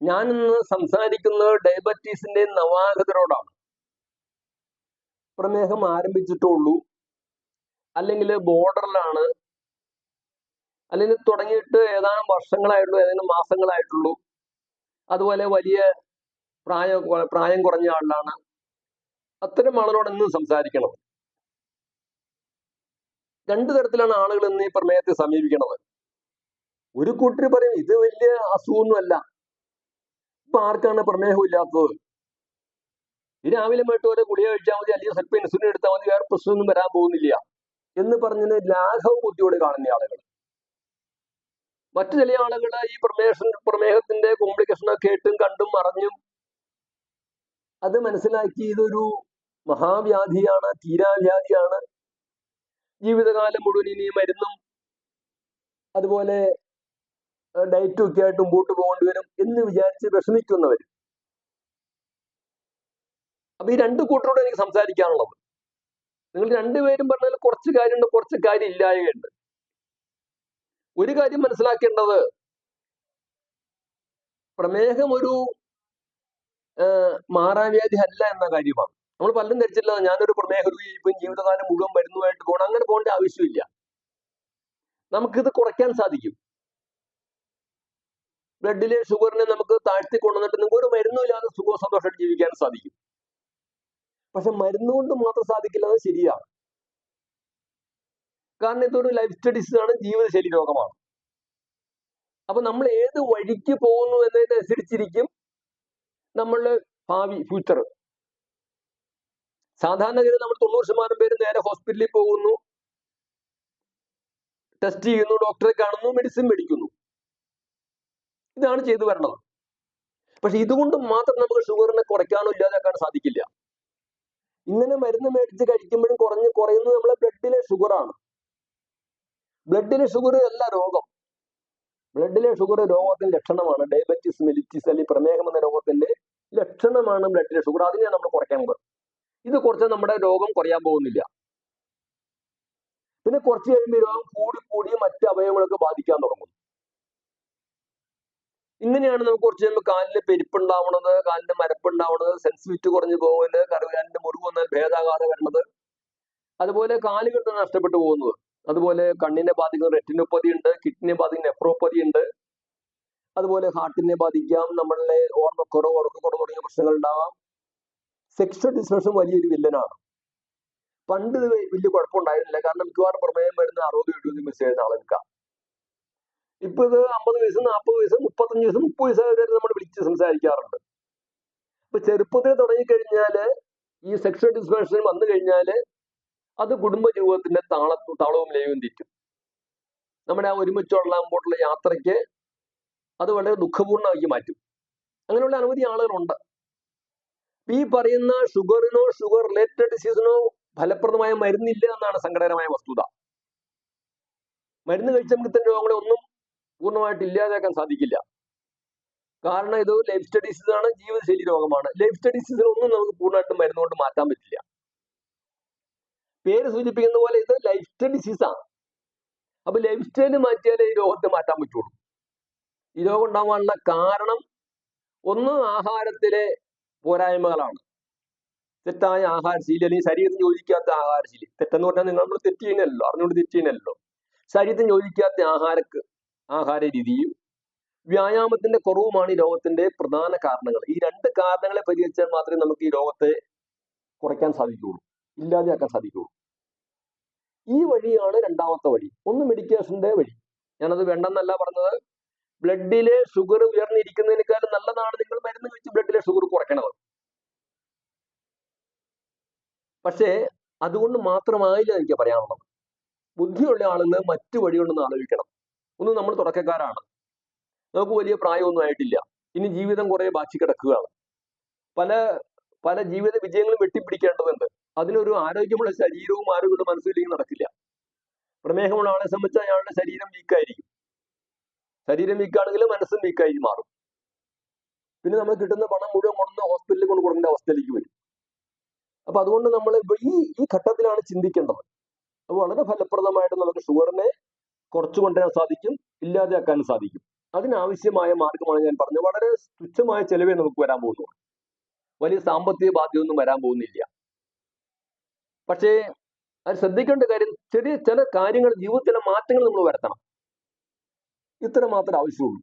ഞാൻ ഇന്ന് സംസാരിക്കുന്നത് ഡയബറ്റീസിന്റെ നവാഗതരോടാണ്. പ്രമേഹം ആരംഭിച്ചിട്ടുള്ളൂ. അല്ലെങ്കിൽ ബോർഡറിലാണ്. അല്ലെങ്കിൽ തുടങ്ങിയിട്ട് ഏതാനും വർഷങ്ങളായിട്ടുള്ളൂ ഏതാനും മാസങ്ങളായിട്ടുള്ളൂ. അതുപോലെ വലിയ പ്രായ പ്രായം കുറഞ്ഞ ആളിലാണ് അത്തരം ആളുകളോട് ഇന്ന് സംസാരിക്കണം. രണ്ടു തരത്തിലാണ് ആളുകൾ ഇന്ന് ഈ പ്രമേയത്തെ സമീപിക്കുന്നത് ഒരു കൂട്ടർ പറയും ഇത് വലിയ അസുഖമൊന്നുമല്ല. ഇപ്പൊ ആർക്കാണ് പ്രമേഹം ഇല്ലാത്തത് രാവിലെ മേട്ട് വരെ ഗുളിക കഴിച്ചാൽ മതി അല്ലെങ്കിൽ സ്വല്പം ഇൻസുലിൻ എടുത്താൽ മതി വേറെ പ്രശ്നമൊന്നും വരാൻ പോകുന്നില്ല. എന്ന് പറഞ്ഞത് ലാഘവ ബുദ്ധിയോട് കാണുന്ന ആളുകൾ മറ്റു ചില ആളുകൾ ഈ പ്രമേഷൻ പ്രമേഹത്തിന്റെ കോംപ്ലിക്കേഷൻ ഒക്കെ കേട്ടും കണ്ടും അറിഞ്ഞും അത് മനസ്സിലാക്കി ഇതൊരു മഹാവ്യാധിയാണ് തീരാവ്യാധിയാണ്. ജീവിതകാലം മുഴുവൻ ഇനി മരുന്നും അതുപോലെ ഡയറ്റും ഒക്കെ ആയിട്ട് മുമ്പോട്ട് പോകേണ്ടി വരും എന്ന് വിചാരിച്ച് വിഷമിക്കുന്നവർ അപ്പൊ ഈ രണ്ട് കൂട്ടരോട് എനിക്ക് സംസാരിക്കാനുള്ളത്. നിങ്ങൾ രണ്ടുപേരും പറഞ്ഞാൽ കുറച്ച് കാര്യമുണ്ട് കുറച്ച് കാര്യം ഇല്ലായകയുണ്ട് ഒരു കാര്യം മനസ്സിലാക്കേണ്ടത് പ്രമേഹം ഒരു മാറാവ്യാധി അല്ല എന്ന കാര്യമാണ്. നമ്മൾ പലരും ധരിച്ചില്ല ഞാനൊരു പ്രമേഹ രോഗി ഇപ്പം ജീവിതകാലം മുഴുവൻ മരുന്നുമായിട്ട് പോകണം അങ്ങനെ പോകേണ്ട ആവശ്യമില്ല. നമുക്കിത് കുറയ്ക്കാൻ സാധിക്കും. ബ്ലഡിലെ ഷുഗറിനെ നമുക്ക് താഴ്ത്തി കൊണ്ടുവന്നിട്ട് നിങ്ങൾക്ക് ഒരു മരുന്നും ഇല്ലാതെ സുഖ സന്തോഷമായിട്ട് ജീവിക്കാൻ സാധിക്കും. പക്ഷെ മരുന്ന് കൊണ്ട് മാത്രം സാധിക്കില്ല അത് ശരിയാണ്. കാരണം ഇതൊരു ലൈഫ് സ്റ്റഡീസ് ആണ് ജീവിതശൈലി രോഗമാണ്. അപ്പൊ നമ്മൾ ഏത് വഴിക്ക് പോകുന്നു എന്നതിനനുസരിച്ചിരിക്കും നമ്മളുടെ ഭാവി ഫ്യൂച്ചർ സാധാരണഗതി നമ്മൾ തൊണ്ണൂറ് ശതമാനം പേര് നേരെ ഹോസ്പിറ്റലിൽ പോകുന്നു. ടെസ്റ്റ് ചെയ്യുന്നു ഡോക്ടറെ കാണുന്നു മെഡിസിൻ മേടിക്കുന്നു. ഇതാണ് ചെയ്തു വരണത്. പക്ഷെ ഇതുകൊണ്ട് മാത്രം നമുക്ക് ഷുഗറിനെ കുറയ്ക്കാനോ ഇല്ലാതാക്കാനോ സാധിക്കില്ല. ഇങ്ങനെ മരുന്ന് മേടിച്ച് കഴിക്കുമ്പോഴും കുറഞ്ഞ് കുറയുന്നത് നമ്മളെ ബ്ലഡിലെ ഷുഗറാണ് ബ്ലഡിലെ ഷുഗർ അല്ല രോഗം. ബ്ലഡിലെ ഷുഗർ രോഗത്തിന്റെ ലക്ഷണമാണ്. ഡയബറ്റിസ് മെലിറ്റിസ് അല്ലെങ്കിൽ പ്രമേഹം എന്ന രോഗത്തിന്റെ ലക്ഷണമാണ് ബ്ലഡിലെ ഷുഗർ അതിനെ നമ്മൾ കുറയ്ക്കാൻ ഇത് കുറച്ച് നമ്മുടെ രോഗം കുറയാൻ പോകുന്നില്ല. പിന്നെ കുറച്ച് കഴിയുമ്പോൾ രോഗം കൂടി കൂടി മറ്റ് അവയവങ്ങളൊക്കെ ബാധിക്കാൻ തുടങ്ങും ഇങ്ങനെയാണ് നമുക്ക് കുറച്ച് കഴിയുമ്പോൾ കാലിന് പെരുപ്പുണ്ടാവണത് കാലിന് മരപ്പുണ്ടാവണത് സെൻസിറ്റിവിറ്റി കുറഞ്ഞു പോകൽ കറുകാലിന്റെ മുറിവ് വന്നാൽ ഭേദാകാതെ വരുന്നത് അതുപോലെ കാലുകൾ നഷ്ടപ്പെട്ടു പോകുന്നത്. അതുപോലെ കണ്ണിനെ ബാധിക്കുന്ന റെറ്റിനോപ്പതി ഉണ്ട് കിഡ്നിയെ ബാധിക്കുന്ന നെഫ്രോപ്പതി ഉണ്ട്. അതുപോലെ ഹാർട്ടിനെ ബാധിക്കാം നമ്മളുടെ ഓർമ്മക്കുറവ് ഉറക്കക്കുറവ് തുടങ്ങിയ പ്രശ്നങ്ങൾ ഉണ്ടാവാം സെക്ഷൽ ഡിസ്ഫങ്ഷൻ വലിയൊരു വില്ലനാണ്. പണ്ട് ഇത് വലിയ കുഴപ്പമുണ്ടായിരുന്നില്ല. കാരണം മിക്കവാറും പ്രമേയം വരുന്ന അറുപത് എഴുപത് മെസ്സേജ് ആളുകൾക്കാം. ഇപ്പൊ ഇത് അമ്പത് വയസ്സ് നാൽപ്പത് വയസ്സ് മുപ്പത്തഞ്ച് വയസ്സ് മുപ്പത് വയസ്സ് വരെ നമ്മൾ വിളിച്ച് സംസാരിക്കാറുണ്ട്. ഇപ്പൊ ചെറുപ്പത്തിൽ തുടങ്ങിക്കഴിഞ്ഞാൽ ഈ സെക്ഷൽ ഡിസ്ഫങ്ഷൻ വന്നു കഴിഞ്ഞാൽ അത് കുടുംബ ജീവിതത്തിന്റെ താള താളവും ലയവും തെറ്റും. നമ്മുടെ ആ ഒരുമിച്ചുള്ള അമ്പോട്ടുള്ള യാത്രയ്ക്ക് അത് വളരെ ദുഃഖപൂർണമാക്കി മാറ്റും. അങ്ങനെയുള്ള അനവധി ആളുകളുണ്ട്. ഈ പറയുന്ന ഷുഗറിനോ ഷുഗർ റിലേറ്റഡ് ഡിസീസിനോ ഫലപ്രദമായ മരുന്നില്ല എന്നാണ് സങ്കടകരമായ വസ്തുത. മരുന്ന് കഴിച്ച ഇത്തരം രോഗങ്ങളെ ഒന്നും പൂർണമായിട്ട് ഇല്ലാതാക്കാൻ സാധിക്കില്ല. കാരണം ഇത് ലൈഫ് സ്റ്റഡീസ് ആണ് ജീവിതശൈലി രോഗമാണ്. ലൈഫ് സ്റ്റഡീസിന് ഒന്നും നമുക്ക് പൂർണമായിട്ടും മരുന്ന് കൊണ്ട് മാറ്റാൻ പറ്റില്ല. പേര് സൂചിപ്പിക്കുന്ന പോലെ ഇത് ലൈഫ് സ്റ്റൈൽ ഡിസീസാണ് അപ്പൊ ലൈഫ് സ്റ്റൈൽ മാറ്റിയാലേ ഈ രോഗത്തെ മാറ്റാൻ പറ്റുള്ളൂ. ഈ രോഗം ഉണ്ടാവാനുള്ള കാരണം ഒന്ന് ആഹാരത്തിലെ പോരായ്മകളാണ്. തെറ്റായ ആഹാരശീലി അല്ലെങ്കിൽ ശരീരത്തിന് യോജിക്കാത്ത ആഹാരശീലി തെറ്റെന്ന് പറഞ്ഞാൽ നിങ്ങൾ തെറ്റ് ചെയ്യുന്നല്ലോ അറിഞ്ഞുകൊണ്ട് തെറ്റ് ചെയ്യുന്നല്ലോ ശരീരത്തിന് യോജിക്കാത്ത ആഹാരക്ക് ആഹാര രീതിയും വ്യായാമത്തിന്റെ കുറവുമാണ് ഈ രോഗത്തിന്റെ പ്രധാന കാരണങ്ങൾ. ഈ രണ്ട് കാരണങ്ങളെ പരിഹരിച്ചാൽ മാത്രമേ നമുക്ക് ഈ രോഗത്തെ കുറയ്ക്കാൻ സാധിക്കുകയുള്ളൂ. ഇല്ലാതെയാക്കാൻ സാധിക്കുകയുള്ളൂ. ഈ വഴിയാണ് രണ്ടാമത്തെ വഴി. ഒന്ന് മെഡിക്കേഷന്റെ വഴി. ഞാനത് വേണ്ടെന്നല്ല പറഞ്ഞത്. ബ്ലഡിലെ ഷുഗർ ഉയർന്നിരിക്കുന്നതിനേക്കാളും നല്ലതാണ് നിങ്ങൾ മരുന്ന് കഴിച്ച് ബ്ലഡിലെ ഷുഗർ കുറയ്ക്കണത്. പക്ഷേ അതുകൊണ്ട് മാത്രമായില്ല എനിക്ക് പറയാനുള്ളത്. ബുദ്ധിയുള്ള ആളുകൾ മറ്റു വഴിയുണ്ടെന്ന് ആലോചിക്കണം. ഒന്ന് നമ്മൾ തുടക്കക്കാരാണ്. നമുക്ക് വലിയ പ്രായമൊന്നും ആയിട്ടില്ല. ഇനി ജീവിതം കുറെ ബാക്കി കിടക്കുകയാണ്. പല പല ജീവിത വിജയങ്ങളും വെട്ടിപ്പിടിക്കേണ്ടതുണ്ട്. അതിനൊരു ആരോഗ്യമുള്ള ശരീരവും ആരോഗ്യമുള്ള മനസ്സിലേക്ക് നടക്കില്ല. പ്രമേഹമുള്ള ആളെ സംബന്ധിച്ച് അയാളുടെ ശരീരം വീക്കായിരിക്കും. ശരീരം വീക്കാണെങ്കിൽ മനസ്സും വീക്കായി മാറും. പിന്നെ നമ്മൾ കിട്ടുന്ന പണം മുഴുവൻ കൊണ്ടുവന്ന് ഹോസ്പിറ്റലിൽ കൊണ്ട് കൊടുക്കേണ്ട അവസ്ഥയിലേക്ക് വരും. അപ്പൊ അതുകൊണ്ട് നമ്മൾ ഈ ഈ ഘട്ടത്തിലാണ് ചിന്തിക്കേണ്ടത്. അപ്പോൾ വളരെ ഫലപ്രദമായിട്ട് നമുക്ക് ഷുഗറിനെ കുറച്ചു കൊണ്ടുവരാൻ സാധിക്കും ഇല്ലാതെയാക്കാൻ സാധിക്കും. അതിനാവശ്യമായ മാർഗമാണ് ഞാൻ പറഞ്ഞത്. വളരെ തുച്ഛമായ ചെലവേ നമുക്ക് വരാൻ പോകുന്നുള്ളൂ. വലിയ സാമ്പത്തിക ബാധ്യതയൊന്നും വരാൻ പോകുന്നില്ല. പക്ഷേ അത് ശ്രദ്ധിക്കേണ്ട കാര്യം ചെറിയ ചില കാര്യങ്ങൾ ജീവിതത്തിലെ മാറ്റങ്ങൾ നമ്മൾ വരുത്തണം. ഇത്ര മാത്രമേ ആവശ്യമുള്ളൂ.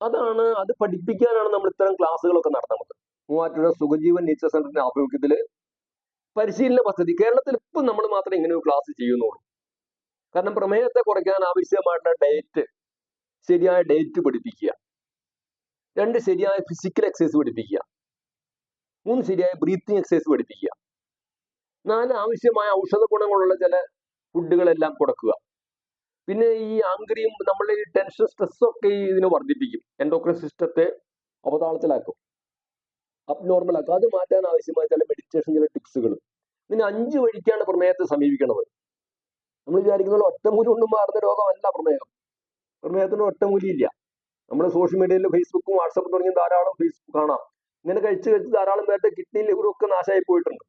അതാണ് അത് പഠിപ്പിക്കാനാണ് നമ്മൾ ഇത്തരം ക്ലാസ്സുകളൊക്കെ നടത്തുന്നത്. മൂവാറ്റുപുഴ സുഖജീവൻ നേച്ചർ സെന്ററിന്റെ ആഭിമുഖ്യത്തിൽ പരിശീലന പദ്ധതി. കേരളത്തിൽ ഇപ്പം നമ്മൾ മാത്രമേ ഇങ്ങനെ ഒരു ക്ലാസ് ചെയ്യുന്നുള്ളൂ. കാരണം പ്രമേഹത്തെ കുറയ്ക്കാൻ ആവശ്യമായിട്ടുള്ള ഡയറ്റ് ശരിയായ ഡയറ്റ് പഠിപ്പിക്കുക. രണ്ട് ശരിയായ ഫിസിക്കൽ എക്സസൈസ് പഠിപ്പിക്കുക. മൂന്ന് ശരിയായ ബ്രീത്തിങ് എക്സസൈസ് പഠിപ്പിക്കുക. നാല് ആവശ്യമായ ഔഷധ ഗുണങ്ങളുള്ള ചില ഫുഡുകളെല്ലാം കൊടുക്കുക. പിന്നെ ഈ ആംഗ്രിയും നമ്മളെ ഈ ടെൻഷൻ സ്ട്രെസ് ഒക്കെ ഈ ഇതിനെ വർദ്ധിപ്പിക്കും. എൻഡോക്രൈൻ സിസ്റ്റത്തെ അവതാളത്തിലാക്കും. അബ്നോർമൽ ആക്കും. അത് മാറ്റാൻ ആവശ്യമായ ചില മെഡിറ്റേഷൻ ചില ടിപ്സുകൾ പിന്നെ അഞ്ച് വഴിക്കാണ് പ്രമേഹത്തെ സമീപിക്കുന്നത് നമ്മൾ വിചാരിക്കുന്ന ഒറ്റമൂലി കൊണ്ടും മാറുന്ന രോഗമല്ല പ്രമേഹം. പ്രമേഹത്തിന് ഒറ്റമൂലിയില്ല നമ്മൾ സോഷ്യൽ മീഡിയയിൽ ഫേസ്ബുക്കും വാട്സപ്പും തുടങ്ങിയ ധാരാളം ഫേസ്ബുക്ക് കാണാം. ഇങ്ങനെ കഴിച്ച് കഴിച്ച് ധാരാളം പേരുടെ കിഡ്നി ലിവറൊക്കെ നാശമായി പോയിട്ടുണ്ട്.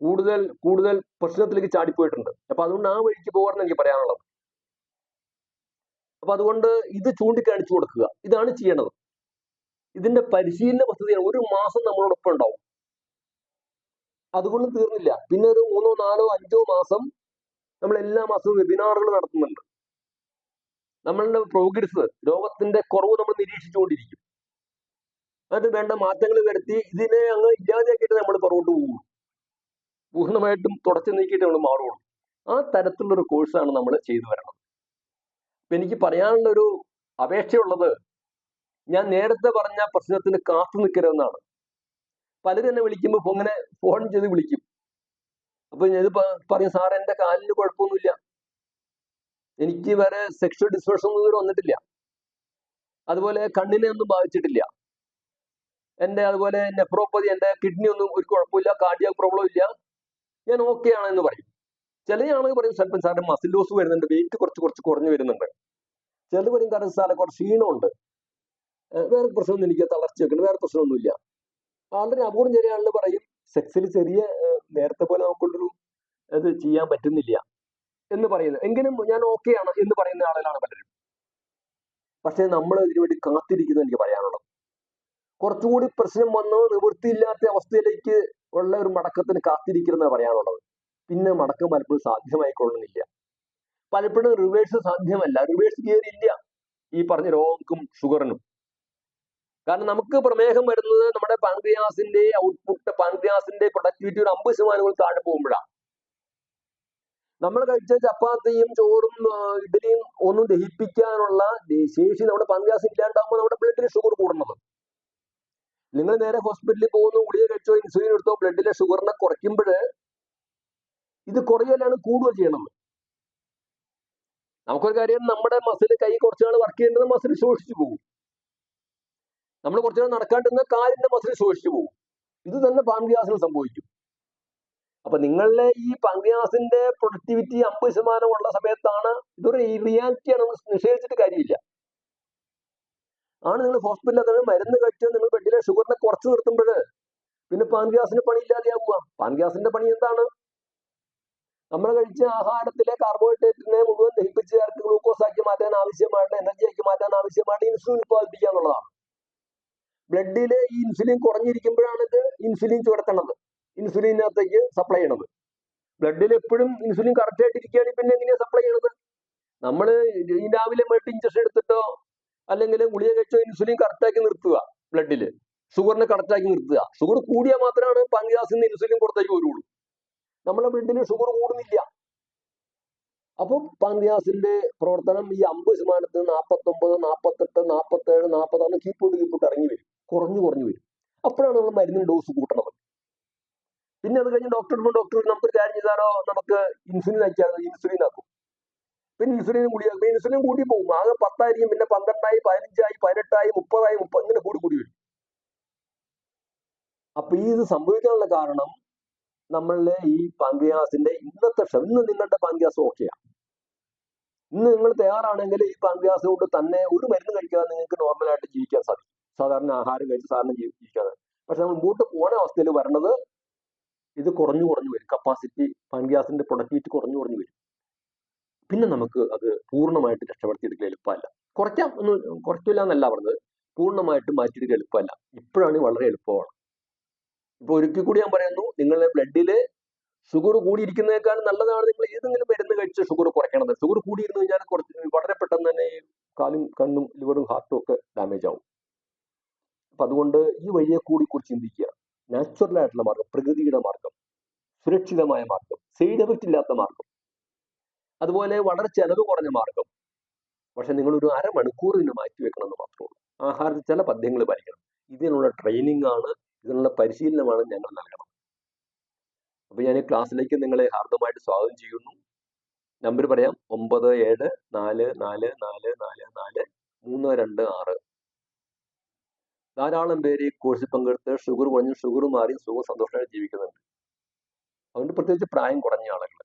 കൂടുതൽ കൂടുതൽ പ്രശ്നത്തിലേക്ക് ചാടിപ്പോയിട്ടുണ്ട്. അപ്പൊ അതുകൊണ്ട് ആ വഴിക്ക് പോകാമെന്ന് എനിക്ക് പറയാനുള്ളത്. അപ്പൊ അതുകൊണ്ട് ഇത് ചൂണ്ടിക്കാണിച്ചു കൊടുക്കുക. ഇതാണ് ചെയ്യേണ്ടത്. ഇതിന്റെ പരിശീലന പദ്ധതിയാണ്. ഒരു മാസം നമ്മളോടൊപ്പം ഉണ്ടാവും. അതുകൊണ്ട് തീർന്നില്ല. പിന്നെ ഒരു മൂന്നോ നാലോ അഞ്ചോ മാസം നമ്മൾ എല്ലാ മാസവും വെബിനാറുകൾ നടത്തുന്നുണ്ട്. നമ്മളുടെ പ്രോഗ്രസ് രോഗത്തിന്റെ കുറവ് നമ്മൾ നിരീക്ഷിച്ചുകൊണ്ടിരിക്കും. അത് വേണ്ട മാറ്റങ്ങൾ വരുത്തി ഇതിനെ അങ്ങ് ഇല്ലാതെയാക്കിയിട്ട് നമ്മൾ പുറകോട്ട് പോകും പൂർണമായിട്ടും തുടച്ചു നീക്കിയിട്ട് നമ്മൾ മാറുള്ളൂ ആ തരത്തിലുള്ള ഒരു കോഴ്സാണ് നമ്മൾ ചെയ്തു വരണം അപ്പൊ എനിക്ക് പറയാനുള്ള ഒരു അപേക്ഷയുള്ളത് ഞാൻ നേരത്തെ പറഞ്ഞ പ്രശ്നത്തിന് കാത്തു നിൽക്കരുതെന്നാണ്. പലരും എന്നെ വിളിക്കുമ്പോൾ ഇങ്ങനെ ഫോൺ ചെയ്ത് വിളിക്കും. അപ്പൊ ഞാൻ പറയും സാർ എന്റെ കാലിന് കുഴപ്പമൊന്നുമില്ല. എനിക്ക് വേറെ സെക്ഷൽ ഡിസ്ഫേഷൻ ഒന്നും ഇതുവരെ വന്നിട്ടില്ല. അതുപോലെ കണ്ണിനെ ഒന്നും ബാധിച്ചിട്ടില്ല. എന്റെ അതുപോലെ നെഫ്രോപ്പതി എന്റെ കിഡ്നി ഒന്നും ഒരു കുഴപ്പമില്ല കാർഡിയാക് പ്രോബ്ലം ഇല്ല. ഞാൻ ഓക്കെ ആണെന്ന് പറയും. ചില ആളുകൾ പറയും ചിലപ്പോൾ സാറിന്റെ മസിൽ ലോസ് വരുന്നുണ്ട് വെയിറ്റ് കുറച്ച് കുറച്ച് കുറഞ്ഞു വരുന്നുണ്ട്. ചിലത് പറയും കാരണം സാറെ കുറച്ച് ക്ഷീണമുണ്ട്. വേറെ പ്രശ്നമൊന്നും എനിക്ക് തളർച്ചയൊക്കെ വേറെ പ്രശ്നമൊന്നുമില്ല. വളരെ അപൂർവം ചില ആളുകൾ പറയും സെക്സിൽ ചെറിയ നേരത്തെ പോലെ നമുക്കുള്ളൊരു ഇത് ചെയ്യാൻ പറ്റുന്നില്ല എന്ന് പറയുന്നത് എങ്കിലും ഞാൻ ഓക്കെ ആണ് എന്ന് പറയുന്ന ആളുകളാണ് പലരും. പക്ഷെ നമ്മൾ ഇതിനു വേണ്ടി കാത്തിരിക്കുന്നു എനിക്ക് പറയാനുള്ളത്. കുറച്ചുകൂടി പ്രശ്നം വന്ന് നിവൃത്തിയില്ലാത്ത അവസ്ഥയിലേക്ക് ഉള്ള ഒരു മടക്കത്തിന് കാത്തിരിക്കുന്ന പറയാനുള്ളത്. പിന്നെ മടക്കം പലപ്പോഴും സാധ്യമായിക്കൊള്ളുന്നില്ല. പലപ്പോഴും റിവേഴ്സ് സാധ്യമല്ല. റിവേഴ്സ് ഗിയർ ഇല്ല ഈ പറഞ്ഞ രോഗങ്ങൾക്കും ഷുഗറിനും കാരണം നമുക്ക് പ്രമേഹം വരുന്നത് നമ്മുടെ പാൻക്രിയാസിന്റെ ഔട്ട്പുട്ട് പ്രൊഡക്ടിവിറ്റി ഒരു അമ്പത് ശതമാനം താഴെ പോകുമ്പോഴാണ് നമ്മൾ കഴിച്ച ചപ്പാത്തിയും ചോറും ഇഡലിയും ഒന്നും ദഹിപ്പിക്കാനുള്ള ശേഷി നമ്മുടെ പാൻക്രിയാസ് ഇല്ലാണ്ടാകുമ്പോൾ നമ്മുടെ ബ്ലഡിൽ ഷുഗർ കൂടുന്നത്. നിങ്ങൾ നേരെ ഹോസ്പിറ്റലിൽ പോകുന്നു ഗുളിക കഴിച്ചോ ഇൻസുലിൻ എടുത്തോ ബ്ലഡിലെ ഷുഗറിനെ കുറയ്ക്കുമ്പോൾ ഇത് കുറയലാണ് കൂടുക ചെയ്യണം നമുക്കൊരു കാര്യം നമ്മുടെ മസിൽ കൈ കുറച്ചു നാൾ വർക്ക് ചെയ്യേണ്ടത് മസിൽ ശോഷിച്ചു പോകും നമ്മൾ കുറച്ചു നാൾ നടക്കാണ്ടിരുന്ന കാലിന്റെ മസിൽ ശോഷിച്ചു പോകും ഇത് തന്നെ പാൻഗ്യാസിന് സംഭവിക്കും. അപ്പൊ നിങ്ങളുടെ ഈ പാൻക്രിയാസിന്റെ പ്രൊഡക്ടിവിറ്റി അമ്പത് ശതമാനം ഉള്ള സമയത്താണ് ഇതൊരു റിയാലിറ്റിയാണ് നമ്മൾ നിഷേധിച്ചിട്ട് കാര്യമില്ല. ആണ് നിങ്ങൾ ഹോസ്പിറ്റലിൽ തന്നെ മരുന്ന് കഴിച്ച് നിങ്ങൾ ബെഡിലെ ഷുഗറിനെ കുറച്ച് നിർത്തുമ്പോൾ പിന്നെ പാൻഗ്യാസിന് പണി ഇല്ലാതെയാവുക. പാൻഗ്യാസിന്റെ പണി എന്താണ്? നമ്മൾ കഴിച്ച ആഹാരത്തിലെ കാർബോഹൈഡ്രേറ്റിനെ മുഴുവൻ ദഹിപ്പിച്ച് ചേർത്ത് ഗ്ലൂക്കോസ് ആക്കി മാറ്റാൻ ആവശ്യമായിട്ട് എനർജി ആക്കി മാറ്റാൻ ആവശ്യമായിട്ട് ഇൻസുലിൻ ഉത്പാദിപ്പിക്കുക എന്നുള്ളതാണ്. ബ്ലഡിലെ ഈ ഇൻസുലിൻ കുറഞ്ഞിരിക്കുമ്പോഴാണ് ഇത് ഇൻസുലിൻ ചുരത്തണത് ഇൻസുലിനകത്തേക്ക് സപ്ലൈ ചെയ്യണത്. ബ്ലഡിൽ എപ്പോഴും ഇൻസുലിൻ കറക്റ്റ് ആയിട്ട് ഇരിക്കുകയാണെങ്കിൽ പിന്നെ എങ്ങനെയാ സപ്ലൈ ചെയ്യണത്? നമ്മൾ രാവിലെ മേട്ട് ഇഞ്ചക്ഷൻ എടുത്തിട്ടോ അല്ലെങ്കിൽ ഗുളിക കഴിച്ചോ ഇൻസുലിൻ കറക്റ്റാക്കി നിർത്തുക ബ്ലഡിൽ ഷുഗറിനെ കറക്റ്റാക്കി നിർത്തുക. ഷുഗർ കൂടിയാൽ മാത്രമാണ് പാങ്ക്രിയാസിൽ നിന്ന് ഇൻസുലിൻ പുറത്തേക്ക് വരുള്ളൂ. നമ്മളെ ബ്ലഡിൽ ഷുഗർ കൂടുന്നില്ല. അപ്പോൾ പാൻഗ്യാസിന്റെ പ്രവർത്തനം ഈ അമ്പത് ശതമാനത്തിൽ നിന്ന് നാൽപ്പത്തൊമ്പത് നാൽപ്പത്തെട്ട് നാൽപ്പത്തേഴ് നാൽപ്പതാണ് കീപ്പോട്ട് കീപ്പോട്ട് ഇറങ്ങി വരും. കുറഞ്ഞു കുറഞ്ഞു വരും. അപ്പോഴാണ് നമ്മൾ മരുന്നിന് ഡോസ് കൂട്ടണത്. പിന്നെ അത് കഴിഞ്ഞ് ഡോക്ടർ ഡോക്ടർ നമുക്കൊരു കാര്യം ചെയ്താലോ? നമുക്ക് ഇൻസുലിൻ അയച്ചാൽ ഇൻസുലിൻ ആക്കും. പിന്നെ ഇൻസുലിൻ കൂടി ഇൻസുലിൻ കൂടി പോകും. ആകെ പത്തായിരിക്കും. പിന്നെ പന്ത്രണ്ടായി പതിനഞ്ചായി പതിനെട്ടായി മുപ്പതായി മുപ്പത് ഇങ്ങനെ കൂടി കൂടി വരും. അപ്പൊ ഈ ഇത് സംഭവിക്കാനുള്ള കാരണം നമ്മളുടെ ഈ പാങ്ക്രിയാസിന്റെ ഇന്നത്തെ ക്ഷമ ഇന്ന് നിങ്ങളുടെ പാങ്ക്രിയാസ് ഓക്കെയാണ് ഇന്ന് നിങ്ങൾ തയ്യാറാണെങ്കിൽ ഈ പാങ്ക്രിയാസ് കൊണ്ട് തന്നെ ഒരു മരുന്ന് കഴിക്കാതെ നിങ്ങൾക്ക് നോർമലായിട്ട് ജീവിക്കാൻ സാധിക്കും. സാധാരണ ആഹാരം കഴിച്ച് സാധാരണ ജീവി- ജീവിക്കാതെ. പക്ഷെ നമ്മൾ മുമ്പോട്ട് പോണ അവസ്ഥയിൽ വരണത് ഇത് കുറഞ്ഞു കുറഞ്ഞു വരും. കപ്പാസിറ്റി പാൻഗ്യാസിന്റെ പ്രൊഡക്ടിവിറ്റി കുറഞ്ഞു കുറഞ്ഞു വരും. പിന്നെ നമുക്ക് അത് പൂർണമായിട്ട് രക്ഷപ്പെടുത്തിയെടുക്കൽ എളുപ്പമല്ല. കുറയ്ക്കാം ഒന്ന് കുറയ്ക്കില്ല എന്നല്ല പറഞ്ഞത്. പൂർണമായിട്ട് മാറ്റിയെടുക്കൽ എളുപ്പമല്ല. ഇപ്പോഴാണ് വളരെ എളുപ്പമാണ്. ഇപ്പൊ ഒരിക്കൽ കൂടി ഞാൻ പറയുന്നു നിങ്ങളുടെ ബ്ലഡിൽ ഷുഗർ കൂടിയിരിക്കുന്നതിനേക്കാൾ നല്ലതാണ് നിങ്ങൾ ഏതെങ്കിലും മരുന്ന് കഴിച്ച് ഷുഗർ കുറയ്ക്കണത് ഷുഗർ കൂടിയിരുന്നു കഴിഞ്ഞാൽ കുറച്ച് വളരെ പെട്ടെന്ന് തന്നെ കാലും കണ്ണും ലിവറും ഹാർട്ടും ഒക്കെ ഡാമേജ് ആവും. അപ്പൊ അതുകൊണ്ട് ഈ വഴിയെ കൂടി കുറിച്ച് ചിന്തിക്കുക. നാച്ചുറൽ ആയിട്ടുള്ള മാർഗം പ്രകൃതിയുടെ മാർഗം സുരക്ഷിതമായ മാർഗം സൈഡ് എഫക്റ്റ് ഇല്ലാത്ത മാർഗം. അതുപോലെ വളരെ ചെലവ് കുറഞ്ഞ മാർഗം. പക്ഷെ നിങ്ങൾ ഒരു അരമണിക്കൂർ ഇതിന് മാറ്റി വെക്കണം എന്ന് മാത്രമേ ഉള്ളൂ. ആഹാരത്തിൽ ചില പദ്യങ്ങൾ പാലിക്കണം. ഇതിനുള്ള ട്രെയിനിങ് ആണ് ഇതിനുള്ള പരിശീലനമാണ് ഞങ്ങൾ നൽകണം. അപ്പൊ ഞാൻ ക്ലാസ്സിലേക്ക് നിങ്ങളെ ഹാർദമായിട്ട് സ്വാഗതം ചെയ്യുന്നു. നമ്പർ പറയാം ഒമ്പത് ഏഴ് നാല് നാല് നാല് നാല് നാല് മൂന്ന് രണ്ട് ആറ്. ധാരാളം പേര് ഈ കോഴ്സിൽ പങ്കെടുത്ത് ഷുഗർ കുറഞ്ഞു ഷുഗർ മാറി സുഖ സന്തോഷമായിട്ട് ജീവിക്കുന്നുണ്ട്. അതുകൊണ്ട് പ്രത്യേകിച്ച് പ്രായം കുറഞ്ഞ ആളുകൾ